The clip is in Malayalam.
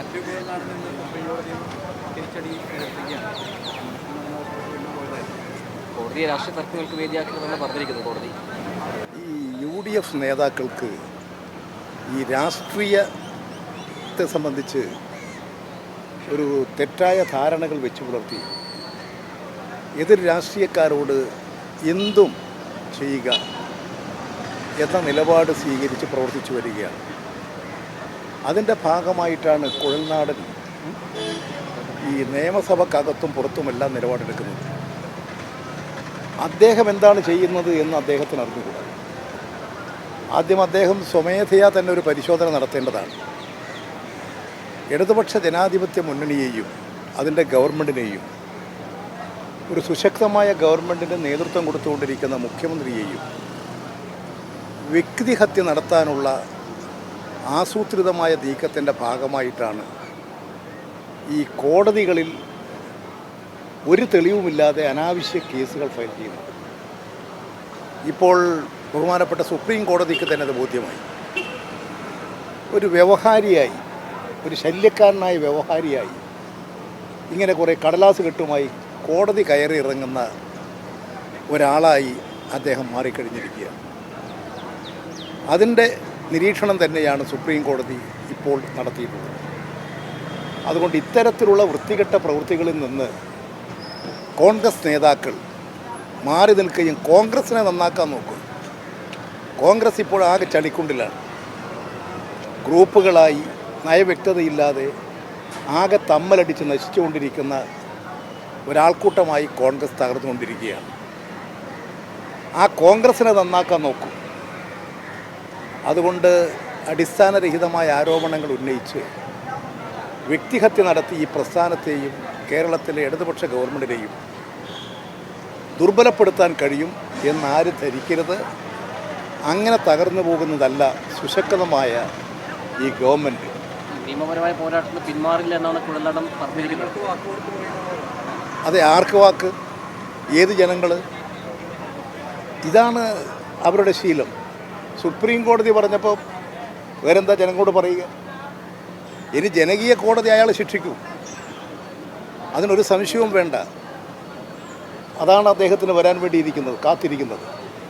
മാത്യു കുഴൽനാട് നിന്ന് സുപ്രീം കോടതിയും തിരിച്ചടി കോടതിയെ രാഷ്ട്രീയ തർക്കങ്ങൾക്ക് വേദിയാക്കണമെന്ന് പറഞ്ഞിരിക്കുന്നു കോടതി. ഈ യു ഡി എഫ് നേതാക്കൾക്ക് ഈ രാഷ്ട്രീയത്തെ സംബന്ധിച്ച് ഒരു തെറ്റായ ധാരണകൾ വെച്ച് പുലർത്തി. എതിർ രാഷ്ട്രീയക്കാരോട് എന്തും ചെയ്യുക എന്ന നിലപാട് സ്വീകരിച്ച് പ്രവർത്തിച്ചു വരികയാണ്. അതിന്റെ ഭാഗമായിട്ടാണ് കുഴൽനാടൻ ഈ നിയമസഭക്കകത്തും പുറത്തുമെല്ലാം നിലപാടെടുക്കുന്നത്. അദ്ദേഹം എന്താണ് ചെയ്യുന്നത് എന്ന് അദ്ദേഹത്തിന് അറിഞ്ഞുകൂടാ. ആദ്യം അദ്ദേഹം സ്വമേധയാ തന്നെ ഒരു പരിശോധന നടത്തേണ്ടതാണ്. ഇടതുപക്ഷ ജനാധിപത്യ മുന്നണിയെയും അതിന്റെ ഗവൺമെന്റിനെയും ഒരു സുശക്തമായ ഗവൺമെന്റിന് നേതൃത്വം കൊടുത്തുകൊണ്ടിരിക്കുന്ന മുഖ്യമന്ത്രിയെയും വ്യക്തിഹത്യ നടത്താനുള്ള ആസൂത്രിതമായ നീക്കത്തിന്റെ ഭാഗമായിട്ടാണ് ഈ കോടതികളിൽ ഒരു തെളിവുമില്ലാതെ അനാവശ്യ കേസുകൾ ഫയൽ ചെയ്യുന്നത്. ഇപ്പോൾ ബഹുമാനപ്പെട്ട സുപ്രീം കോടതിക്ക് തന്നെ അത് ബോധ്യമായി. ഒരു വ്യവഹാരിയായി ഒരു ശല്യക്കാരനായ വ്യവഹാരിയായി ഇങ്ങനെ കുറേ കടലാസ് കെട്ടുമായി കോടതി കയറി ഇറങ്ങുന്ന ഒരാളായി അദ്ദേഹം മാറിക്കഴിഞ്ഞിരിക്കുകയാണ്. അതിന്റെ നിരീക്ഷണം തന്നെയാണ് സുപ്രീം കോടതി ഇപ്പോൾ നടത്തിയിട്ടുള്ളത്. അതുകൊണ്ട് ഇത്തരത്തിലുള്ള വൃത്തികെട്ട പ്രവൃത്തികളിൽ നിന്ന് കോൺഗ്രസ് നേതാക്കൾ മാറി നിൽക്കുകയും കോൺഗ്രസിനെ നന്നാക്കാൻ നോക്കും കോൺഗ്രസ് ഇപ്പോൾ ആകെ ചളിക്കുണ്ടിലാണ്. ഗ്രൂപ്പുകളായി നയവ്യക്തതയില്ലാതെ ആകെ തമ്മലടിച്ച് നശിച്ചുകൊണ്ടിരിക്കുന്ന ഒരാൾക്കൂട്ടമായി കോൺഗ്രസ് തകർന്നുകൊണ്ടിരിക്കുകയാണ്. ആ കോൺഗ്രസിനെ നന്നാക്കാൻ നോക്കും. അതുകൊണ്ട് അടിസ്ഥാനരഹിതമായ ആരോപണങ്ങൾ ഉന്നയിച്ച് വ്യക്തിഹത്യ നടത്തി ഈ പ്രസ്ഥാനത്തെയും കേരളത്തിലെ ഇടതുപക്ഷ ഗവൺമെന്റിനെയും ദുർബലപ്പെടുത്താൻ കഴിയും എന്നാരും ധരിക്കരുത്. അങ്ങനെ തകർന്നു പോകുന്നതല്ല സുശക്തമായ ഈ ഗവൺമെന്റ് നിയമപരമായ പോരാട്ടത്തിൽ പിന്മാറില്ല എന്നാണ് കുഴലടം പറഞ്ഞിരിക്കുന്നത്. അതെ ആർക്ക് വാക്ക്? ഏത് ജനങ്ങൾ ഇതാണ് അവരുടെ ശീലം. സുപ്രീം കോടതി പറഞ്ഞപ്പോൾ വേറെന്താ ജനങ്ങളോട് പറയുക? ഇനി ജനകീയ കോടതി അയാളെ ശിക്ഷിക്കും. അതിനൊരു സംശയവും വേണ്ട. അതാണ് അദ്ദേഹത്തിന് വരാൻ വേണ്ടിയിരിക്കുന്നത് കാത്തിരിക്കുന്നത്.